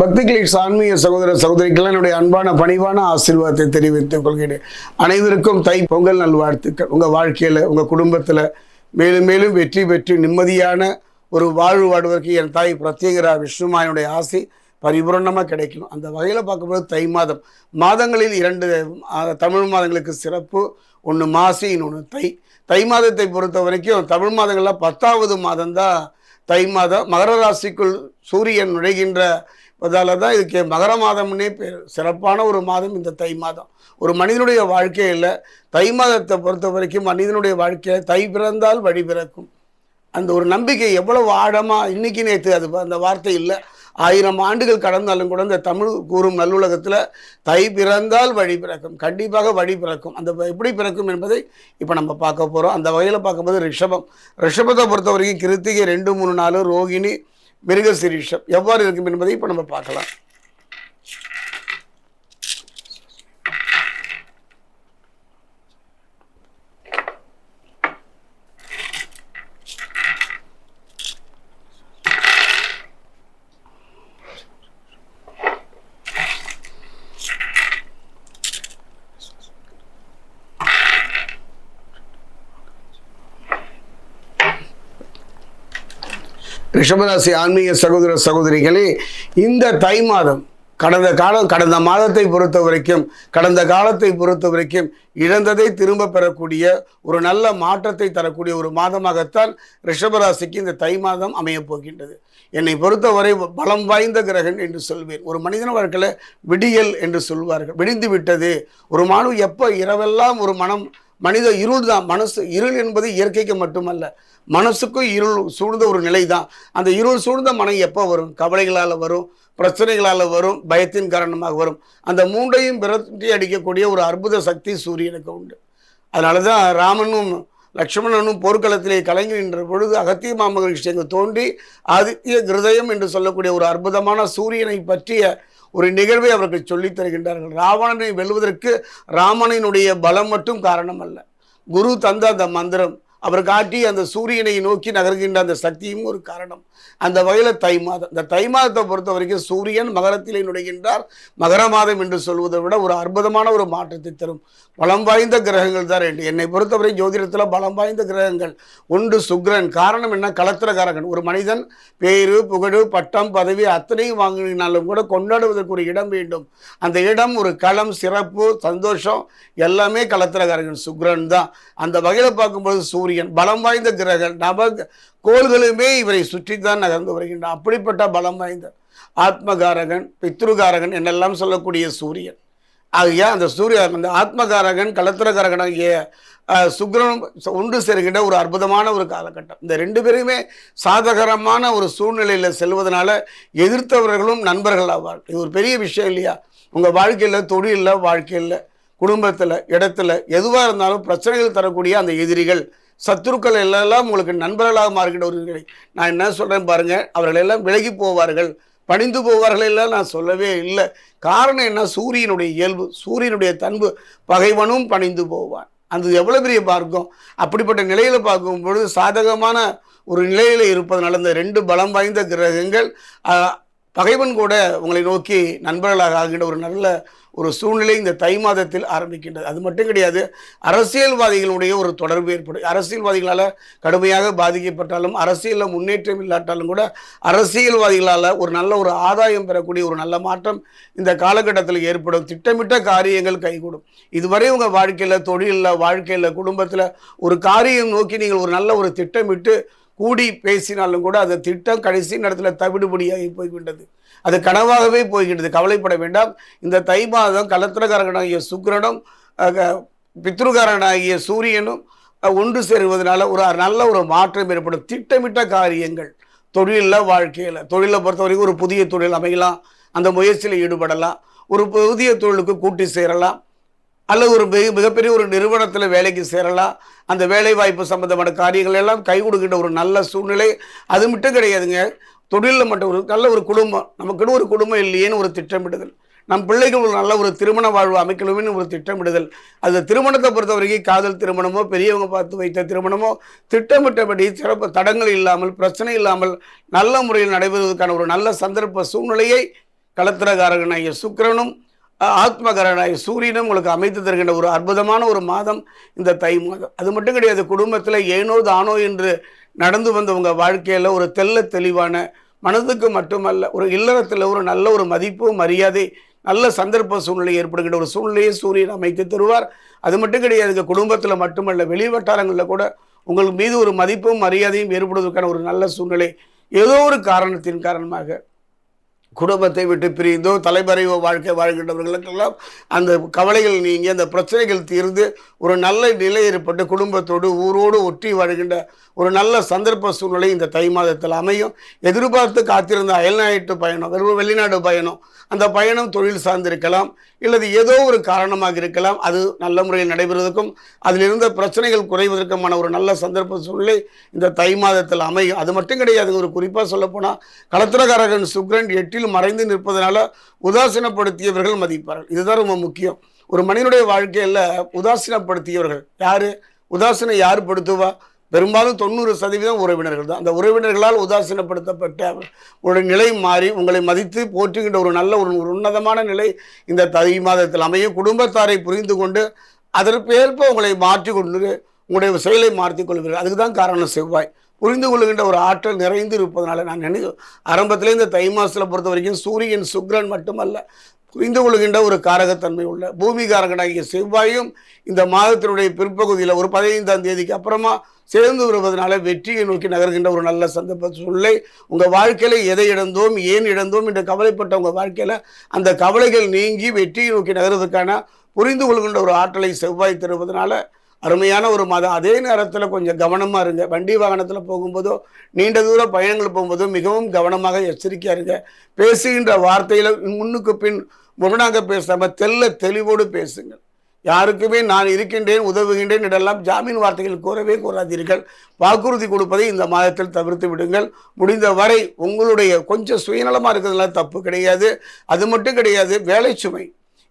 பக்தி கிளிக்ஸ் ஆன்மீக சகோதர சகோதரிக்கெல்லாம் என்னுடைய அன்பான பணிவான ஆசீர்வாதத்தை தெரிவித்துக் கொள்கிறேன். அனைவருக்கும் தை பொங்கல் நல்வாழ்த்துக்கள். உங்கள் வாழ்க்கையில் உங்கள் குடும்பத்தில் மேலும் மேலும் வெற்றி பெற்று நிம்மதியான ஒரு வாழ்வு வாடுவதற்கு என் தாய் பிரத்யேகரா விஷ்ணுமாயனுடைய ஆசை பரிபூரணமாக கிடைக்கணும். அந்த வகையில் பார்க்கும்போது தை மாதம். மாதங்களில் இரண்டு தமிழ் மாதங்களுக்கு சிறப்பு. ஒன்று மாசி இன்னொன்று தை. தை மாதத்தை பொறுத்த வரைக்கும் தமிழ் மாதங்களில் பத்தாவது மாதம்தான் தை மாதம். மகர ராசிக்குள் சூரியன் நுழைகின்ற அதால் தான் இதுக்கு மகர மாதம்னே பேர் சிறப்பான ஒரு மாதம் இந்த தை மாதம். ஒரு மனிதனுடைய வாழ்க்கையில் தை மாதத்தை பொறுத்த வரைக்கும் மனிதனுடைய வாழ்க்கையில் தை பிறந்தால் வழி பிறக்கும். அந்த ஒரு நம்பிக்கை எவ்வளவு ஆழமாக இன்னைக்கு நேற்று அது அந்த வார்த்தை இல்லை. ஆயிரம் ஆண்டுகள் கடந்தாலும் கூட இந்த தமிழ் கூறும் நல்லுலகத்தில் தை பிறந்தால் வழி பிறக்கும். கண்டிப்பாக வழி பிறக்கும். அந்த எப்படி பிறக்கும் என்பதை இப்போ நம்ம பார்க்க போகிறோம் அந்த வகையில் பார்க்கும்போது ரிஷபம். ரிஷபத்தை பொறுத்த வரைக்கும் கிருத்திகை ரெண்டு மூணு நாலு ரோகிணி மிருகசிரீஷம். எவ்வாறு இருக்கும் என்பதை இப்போ நம்ம பார்க்கலாம். ரிஷபராசி ஆன்மீக சகோதர சகோதரிகளே இந்த தை மாதம் கடந்த காலம் கடந்த மாதத்தை பொறுத்த வரைக்கும் கடந்த காலத்தை பொறுத்த வரைக்கும் இழந்ததை திரும்ப பெறக்கூடிய ஒரு நல்ல மாற்றத்தை தரக்கூடிய ஒரு மாதமாகத்தான் ரிஷபராசிக்கு இந்த தை மாதம் அமையப் போகின்றது. என்னை பொறுத்தவரை பலம் வாய்ந்த கிரகன் என்று சொல்வேன். ஒரு மனிதன வாழ்க்கையில் விடியல் என்று சொல்வார்கள். விடிந்து விட்டது. ஒரு மாணவ எப்போ இரவெல்லாம் ஒரு மனம் மனித இருள் தான் மனசு இருள் என்பது இயற்கைக்கு மட்டுமல்ல. மனசுக்கும் இருள் சூழ்ந்த ஒரு நிலை தான் அந்த இருள் சூழ்ந்த மனம் எப்போ வரும்? கவலைகளால் வரும் பிரச்சனைகளால் வரும் பயத்தின் காரணமாக வரும். அந்த மூன்றையும் விரட்டி அடிக்கக்கூடிய ஒரு அற்புத சக்தி சூரியனுக்கு உண்டு. அதனால தான் ராமனும் லக்ஷ்மணனும் போர்க்களத்திலே கலங்கி நின்ற பொழுது அகத்திய மாமகிழ்ச்சி தோன்றி ஆதித்ய கிருதயம் என்று சொல்லக்கூடிய ஒரு அற்புதமான சூரியனை பற்றிய ஒரு நிகழ்வை அவர்கள் சொல்லித் தருகின்றார்கள். ராவணனை வெல்வதற்கு ராமனினுடைய பலம் மட்டும் காரணம் அல்ல குரு தந்த அந்த மந்திரம் அவர் காட்டி அந்த சூரியனை நோக்கி நகர்கின்ற அந்த சக்தியும் ஒரு காரணம். அந்த வகையில் தை மாதம் இந்த தை மாதத்தை பொறுத்த வரைக்கும் சூரியன் மகரத்திலே நுழைகின்றார். மகர மாதம் என்று சொல்வதை விட ஒரு அற்புதமான ஒரு மாற்றத்தை தரும். பலம் வாய்ந்த கிரகங்கள் தான் ரெண்டு. என்னை பொறுத்தவரை ஜோதிடத்தில் பலம் வாய்ந்த கிரகங்கள். ஒன்று சுக்கிரன் காரணம் என்ன? கலத்திரகாரகன் ஒரு மனிதன் பேரு புகழ் பட்டம் பதவி அத்தனையும் வாங்கினாலும் கூட கொண்டாடுவதற்கு ஒரு இடம் வேண்டும். அந்த இடம் ஒரு களம் சிறப்பு சந்தோஷம் எல்லாமே கலத்திரகாரகன் சுக்ரன் தான். அந்த வகையில் பார்க்கும்போது சூரியன் சூரியன் பலம் வாய்ந்த கிரகங்கள் நவ கோள்களுமே இவரை சுற்றித்தான் நகர்ந்து வருகின்றன. அப்படிப்பட்ட பலம் வாய்ந்த ஆத்மகாரகன் பித்ருகாரகன் என்னெல்லாம் சொல்லக்கூடிய சூரியன். ஆகிய அந்த சூரிய அந்த ஆத்மகாரகன் கலத்திரகாரகன் ஆகிய சுக்ரன் ஒன்று சேர்கின்ற ஒரு அற்புதமான ஒரு காலகட்டம். இந்த ரெண்டு பேருமே சாதகரமான ஒரு சூழ்நிலையில் செல்வதனால எதிர்த்தவர்களும் நண்பர்கள் ஆவார் இது ஒரு பெரிய விஷயம் இல்லையா? உங்கள் வாழ்க்கையில் தொழிலில் வாழ்க்கையில் குடும்பத்தில் இடத்துல எதுவாக இருந்தாலும் பிரச்சனைகள் தரக்கூடிய அந்த எதிரிகள் சத்துருக்கள் எல்லாம் உங்களுக்கு நண்பர்களாக மாறுகின்றவர்களை. ஒரு நிலை நான் என்ன சொல்கிறேன் பாருங்கள் அவர்கள் எல்லாம் விலகி போவார்கள். பணிந்து போவார்கள் எல்லாம் நான் சொல்லவே இல்லை. காரணம் என்ன? சூரியனுடைய இயல்பு சூரியனுடைய தன்பு பகைவனும் பணிந்து போவான். அது எவ்வளோ பெரிய பார்க்கும் அப்படிப்பட்ட நிலையில் பார்க்கும் பொழுது சாதகமான ஒரு நிலையில் இருப்பதனால இந்த ரெண்டு பலம் வாய்ந்த கிரகங்கள் பகைவன் கூட உங்களை நோக்கி நண்பர்களாக ஆகின்ற ஒரு நல்ல ஒரு சூழ்நிலை இந்த தை மாதத்தில் ஆரம்பிக்கின்றது. அது மட்டும் கிடையாது அரசியல்வாதிகளுடைய ஒரு தொடர்பு ஏற்படும். அரசியல்வாதிகளால் கடுமையாக பாதிக்கப்பட்டாலும் அரசியலில் முன்னேற்றம் இல்லாட்டாலும் கூட அரசியல்வாதிகளால் ஒரு நல்ல ஒரு ஆதாயம் பெறக்கூடிய ஒரு நல்ல மாற்றம் இந்த காலகட்டத்தில் ஏற்படும். திட்டமிட்ட காரியங்கள் கைகூடும். இதுவரை உங்கள் வாழ்க்கையில் தொழிலில் வாழ்க்கையில் குடும்பத்தில் ஒரு காரியம் நோக்கி நீங்கள் ஒரு நல்ல ஒரு திட்டமிட்டு கூடி பேசினாலும் கூட அந்த திட்டம் கடைசி நேரத்தில் தவிடுபடியாகி போய்விட்டது. அது கனவாகவே போய்கின்றது கவலைப்பட வேண்டாம். இந்த தை மாதம் கலத்திரகாரகனாகிய சுக்கிரனும் பித்ருகாரனாகிய சூரியனும் ஒன்று சேருவதனால ஒரு நல்ல ஒரு மாற்றம் ஏற்படும். திட்டமிட்ட காரியங்கள். தொழிலில் வாழ்க்கையில். தொழிலை பொறுத்த வரைக்கும் ஒரு புதிய தொழில் அமையலாம். அந்த முயற்சியில் ஈடுபடலாம். ஒரு புதிய தொழிலுக்கு கூட்டி சேரலாம். அல்லது ஒரு மிக மிகப்பெரிய ஒரு நிறுவனத்தில் வேலைக்கு சேரலாம். அந்த வேலை வாய்ப்பு சம்பந்தமான காரியங்கள் எல்லாம் கை கொடுக்கின்ற ஒரு நல்ல சூழ்நிலை அது மட்டும் கிடையாதுங்க. தொழிலில் மட்டும் ஒரு நல்ல ஒரு குடும்பம். நமக்குன்னு ஒரு குடும்பம் இல்லையேன்னு ஒரு திட்டமிடுதல். நம் பிள்ளைகள் ஒரு நல்ல ஒரு திருமண வாழ்வு அமைக்கணும்னு ஒரு திட்டமிடுதல். அந்த திருமணத்தை பொறுத்த வரைக்கும் காதல் திருமணமோ பெரியவங்க பார்த்து வைத்த திருமணமோ திட்டமிட்டபடி சிறப்பு தடங்கள் இல்லாமல் பிரச்சனை இல்லாமல் நல்ல முறையில் நடைபெறுவதற்கான ஒரு நல்ல சந்தர்ப்ப சூழ்நிலையை களத்திரகாரகனாகிய சுக்கரனும் ஆத்மகரனாய் சூரியனும் உங்களுக்கு அமைத்து தருகின்ற ஒரு அற்புதமான ஒரு மாதம் இந்த தை மாதம். அது மட்டும் கிடையாது குடும்பத்தில் ஏனோ தானோ என்று நடந்து வந்த உங்கள் வாழ்க்கையில் ஒரு தெள்ள தெளிவான மனதுக்கு மட்டுமல்ல ஒரு இல்லறத்தில் ஒரு நல்ல ஒரு மதிப்பு மரியாதை நல்ல சந்தர்ப்ப சூழ்நிலை ஏற்படுகின்ற ஒரு சூழ்நிலையை சூரியன் அமைத்து தருவார். அது மட்டும் கிடையாது குடும்பத்தில் மட்டுமல்ல வெளி வட்டாரங்களில் கூட உங்களுக்கு மீது ஒரு மதிப்பும் மரியாதையும் ஏற்படுவதற்கான ஒரு நல்ல சூழ்நிலை ஏதோ ஒரு காரணத்தின் காரணமாக குடும்பத்தை விட்டு பிரிந்தோ தலைமறைவோ வாழ்க்கை வாழ்கின்றவர்களுக்கெல்லாம் அந்த கவலைகள் நீங்கி அந்த பிரச்சனைகள் தீர்ந்து ஒரு நல்ல நிலை ஏற்பட்டு குடும்பத்தோடு ஊரோடு ஒற்றி வாழ்கின்ற ஒரு நல்ல சந்தர்ப்ப சூழ்நிலை இந்த தை மாதத்தில் அமையும். எதிர்பார்த்து காத்திருந்த அயல்நாட்டு பயணம் வெறும் வெளிநாடு பயணம் அந்த பயணம் தொழில் சார்ந்திருக்கலாம் இல்லது ஏதோ ஒரு காரணமாக இருக்கலாம் அது நல்ல முறையில் நடைபெறுவதற்கும் அதில் இருந்த பிரச்சனைகள் குறைவதற்குமான ஒரு நல்ல சந்தர்ப்ப சூழ்நிலை இந்த தை மாதத்தில் அமையும். அது மட்டும் கிடையாது ஒரு குறிப்பாக சொல்லப்போனால் களத்திரகாரகன் சுக்ரன் எட்டில் மறைந்து நிற்பதனால உதாசீனப்படுத்தியவர்கள் மதிப்பார்கள். இதுதான் ரொம்ப முக்கியம். ஒரு மனிதனுடைய வாழ்க்கையில் உதாசீனப்படுத்தியவர்கள் யாரு? உதாசீனம் யார் படுத்துவா? பெரும்பாலும் தொண்ணூறு சதவீதம் உறவினர்கள் தான். அந்த உறவினர்களால் உதாசீனப்படுத்தப்பட்ட ஒரு நிலை மாறி உங்களை மதித்து போற்றுகின்ற ஒரு நல்ல ஒரு உன்னதமான நிலை இந்த தை மாதத்தில் அமையும். குடும்பத்தாரை புரிந்து கொண்டு அதற்கேற்ப உங்களை மாற்றி கொண்டு உங்களுடைய செயலை மாற்றிக் கொள்வீர்கள் அதுக்கு தான் காரணம் செவ்வாய். புரிந்து கொள்கின்ற ஒரு ஆற்றல் நிறைந்து இருப்பதனால நான் நினை ஆரம்பத்திலே இந்த தை மாசத்தில் பொறுத்த வரைக்கும் சூரியன் சுக்ரன் மட்டுமல்ல புரிந்து கொள்கின்ற ஒரு காரகத்தன்மை உள்ள பூமி காரகனாகிய செவ்வாயும் இந்த மாதத்தினுடைய பிற்பகுதியில் ஒரு பதினைந்தாம் தேதிக்கு அப்புறமா சேர்ந்து வருவதனால வெற்றியை நோக்கி நகர்கின்ற ஒரு நல்ல சந்தர்ப்ப சூழ்நிலை. உங்கள் வாழ்க்கையில் எதை இழந்தோம் ஏன் இழந்தோம் என்று கவலைப்பட்ட உங்கள் வாழ்க்கையில் அந்த கவலைகள் நீங்கி வெற்றியை நோக்கி நகர்வதற்கான புரிந்து கொள்கின்ற ஒரு ஆற்றலை செவ்வாய் தருவதனால அருமையான ஒரு மாதம். அதே நேரத்தில் கொஞ்சம் கவனமாக இருங்க. வண்டி வாகனத்தில் போகும்போதோ நீண்ட தூர பயணங்கள் போகும்போதோ மிகவும் கவனமாக எச்சரிக்கையாக இருங்க. பேசுகின்ற வார்த்தையில் முன்னுக்கு பின் முரணாக பேசாமல் தெல்ல தெளிவோடு பேசுங்கள். யாருக்குமே நான் இருக்கின்றேன் உதவுகின்றேன் என்றெல்லாம் ஜாமீன் வார்த்தைகள் கூறவே கூறாதீர்கள். வாக்குறுதி கொடுப்பதை இந்த மாதத்தில் தவிர்த்து விடுங்கள். முடிந்த வரை உங்களுடைய கொஞ்சம் சுயநலமாக இருக்கிறதுனால தப்பு கிடையாது. அது மட்டும் கிடையாது. வேலை சுமை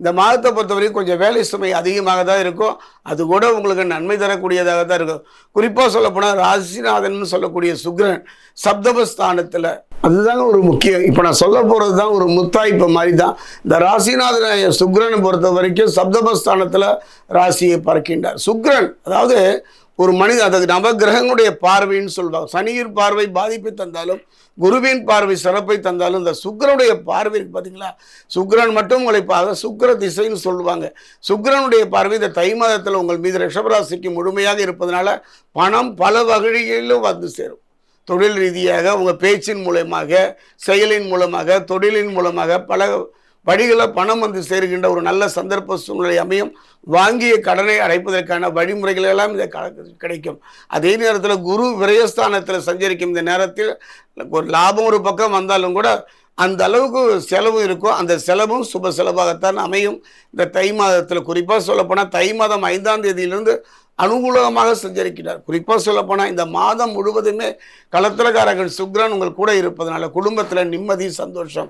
இந்த மாதத்தை பொறுத்தவரைக்கும் கொஞ்சம் வேலை சுமை அதிகமாக தான் இருக்கும். அது கூட உங்களுக்கு நன்மை தரக்கூடியதாக தான் இருக்கும். குறிப்பாக சொல்லப்போனால் ராசிநாதன் சொல்லக்கூடிய சுக்கிரன் சப்தபஸ்தானத்தில் அதுதாங்க ஒரு முக்கியம். இப்போ நான் சொல்ல போகிறது தான் ஒரு முத்தாய்ப்பு மாதிரி தான். இந்த ராசிநாதன் சுக்கிரனை பொறுத்த வரைக்கும் சப்தபஸ்தானத்தில் ராசியை பறக்கின்றார். சுக்ரன் அதாவது ஒரு மனித அதாவது நவகிரகங்களுடைய பார்வைன்னு சொல்வாங்க. சனியின் பார்வை பாதிப்பை தந்தாலும் குருவின் பார்வை சிறப்பை தந்தாலும் இந்த சுக்கிரனுடைய பார்வை இருக்கு பார்த்தீங்களா சுக்கிரன் மட்டும் உங்களை பார்க்க சுக்கிர திசைன்னு சொல்லுவாங்க. சுக்கிரனுடைய பார்வை இந்த தை மாதத்தில் உங்கள் மீது ரிஷபராசிக்கு முழுமையாக இருப்பதனால பணம் பல வகைகளிலும் வந்து சேரும். தொழில் ரீதியாக உங்கள் பேச்சின் மூலமாக செயலின் மூலமாக தொழிலின் மூலமாக பல வழிகளில் பணம் வந்து சேருகின்ற ஒரு நல்ல சந்தர்ப்ப சூழ்நிலை அமையும். வாங்கிய கடனை அடைப்பதற்கான வழிமுறைகள் எல்லாம் இந்த கிடைக்கும். அதே நேரத்தில் குரு விரயஸ்தானத்தில் சஞ்சரிக்கும் இந்த நேரத்தில் ஒரு லாபம் ஒரு பக்கம் வந்தாலும் கூட அந்த அளவுக்கு செலவு இருக்கும். அந்த செலவும் சுப செலவாகத்தான் அமையும். இந்த தை மாதத்தில் குறிப்பாக சொல்லப்போனால் தை மாதம் ஐந்தாம் தேதியிலிருந்து அனுகூலமாக சஞ்சரிக்கிறார். குறிப்பாக சொல்லப்போனால் இந்த மாதம் முழுவதுமே கலத்திரகாரகன் சுக்ரன் உங்கள் கூட இருப்பதனால குடும்பத்தில் நிம்மதி சந்தோஷம்.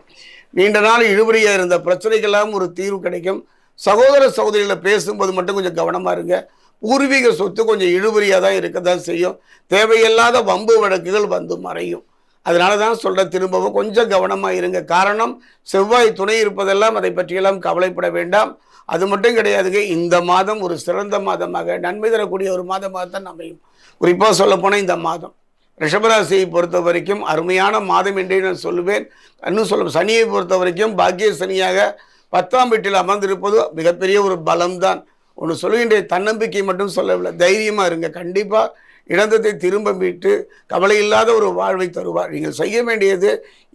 நீண்ட நாள் இழுபறியாக இருந்த பிரச்சனைகள்லாம் ஒரு தீர்வு கிடைக்கும். சகோதர சகோதரிகளில் பேசும்போது மட்டும் கொஞ்சம் கவனமாக இருங்க. பூர்வீக சொத்து கொஞ்சம் இழுபறியாக தான் இருக்க தான் செய்யும். தேவையில்லாத வம்பு வழக்குகள் வந்து மறையும். அதனால தான் சொல்கிற திரும்பவும் கொஞ்சம் கவனமாக இருங்க. காரணம் செவ்வாய் துணை இருப்பதெல்லாம் அதை பற்றியெல்லாம் கவலைப்பட வேண்டாம். அது மட்டும் கிடையாதுங்க இந்த மாதம் ஒரு சிறந்த மாதமாக நன்மை தரக்கூடிய ஒரு மாதமாக தான் அமையும். குறிப்பாக சொல்லப்போனால் இந்த மாதம். ரிஷபராசியை பொறுத்த வரைக்கும் அருமையான மாதம் என்றே நான் சொல்லுவேன். இன்னும் சொல்ல சனியை பொறுத்த வரைக்கும் பாக்கிய சனியாக பத்தாம் வீட்டில் அமர்ந்திருப்பது மிகப்பெரிய ஒரு பலம்தான். ஒன்று சொல்லுகின்ற தன்னம்பிக்கை மட்டும் சொல்லவில்லை தைரியமாக இருங்க. கண்டிப்பாக இழந்ததை திரும்ப மீட்டு கவலை இல்லாத ஒரு வாழ்வை தருவார். நீங்கள் செய்ய வேண்டியது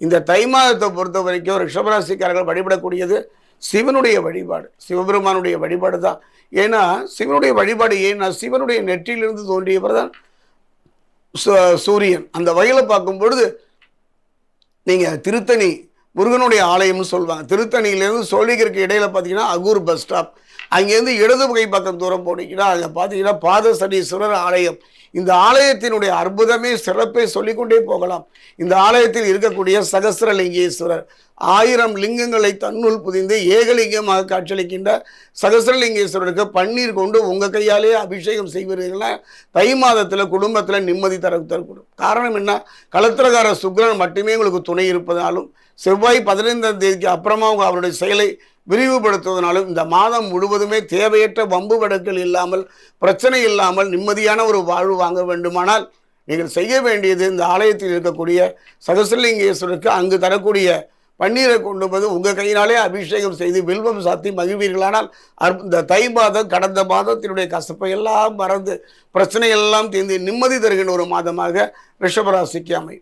இந்த தை மாதத்தை பொறுத்த வரைக்கும் ரிஷபராசிக்காரர்கள் வழிபடக்கூடியது சிவனுடைய வழிபாடு. சிவபெருமானுடைய வழிபாடு தான். ஏன்னா சிவனுடைய வழிபாடு ஏன்னா சிவனுடைய நெற்றியிலிருந்து தோன்றியவர் தான் சூரியன். அந்த வகையில் பார்க்கும் பொழுது நீங்கள் திருத்தணி முருகனுடைய ஆலயம்னு சொல்லுவாங்க. திருத்தணியிலேருந்து சோழிகருக்கு இடையில் பார்த்தீங்கன்னா அகூர் பஸ் ஸ்டாப். அங்கேருந்து இடது கை பக்கம் தூரம் போனீங்கன்னா அங்கே பார்த்தீங்கன்னா பாதசனீஸ்வரர் ஆலயம். இந்த ஆலயத்தினுடைய அற்புதமே சிறப்பை சொல்லிக்கொண்டே போகலாம். இந்த ஆலயத்தில் இருக்கக்கூடிய சகசரலிங்கேஸ்வரர் ஆயிரம் லிங்கங்களை தன்னுள் புதிந்து ஏகலிங்கமாக காட்சியளிக்கின்ற சகசரலிங்கேஸ்வரருக்கு பன்னீர் கொண்டு உங்கள் கையாலே அபிஷேகம் செய்வீர்கள்னா தை மாதத்தில் குடும்பத்தில் நிம்மதி தர தரக்கூடும். காரணம் என்ன? களத்திரகார சுக்ரன் மட்டுமே உங்களுக்கு துணை இருப்பதாலும் செவ்வாய் பதினைந்தாம் தேதிக்கு அப்புறமா அவங்க அவருடைய செயலை விரிவுபடுத்துவதனாலும் இந்த மாதம் முழுவதுமே தேவையற்ற வம்பு வழக்குகள் இல்லாமல் பிரச்சனை இல்லாமல் நிம்மதியான ஒரு வாழ்வு வாங்க வேண்டுமானால் நீங்கள் செய்ய வேண்டியது இந்த ஆலயத்தில் இருக்கக்கூடிய சகசலிங்கேஸ்வருக்கு அங்கு தரக்கூடிய பன்னீரை கொண்டு வந்து உங்கள் கையினாலே அபிஷேகம் செய்து வில்வம் சாத்தி மகிழ்வீர்களானால் அற்ப- இந்த தை மாதம் கடந்த மாதத்தினுடைய கசப்பை எல்லாம் மறந்து பிரச்சனையெல்லாம் தீர்ந்து நிம்மதி தருகின்ற ஒரு மாதமாக ரிஷபராசிக்கு அமையும்.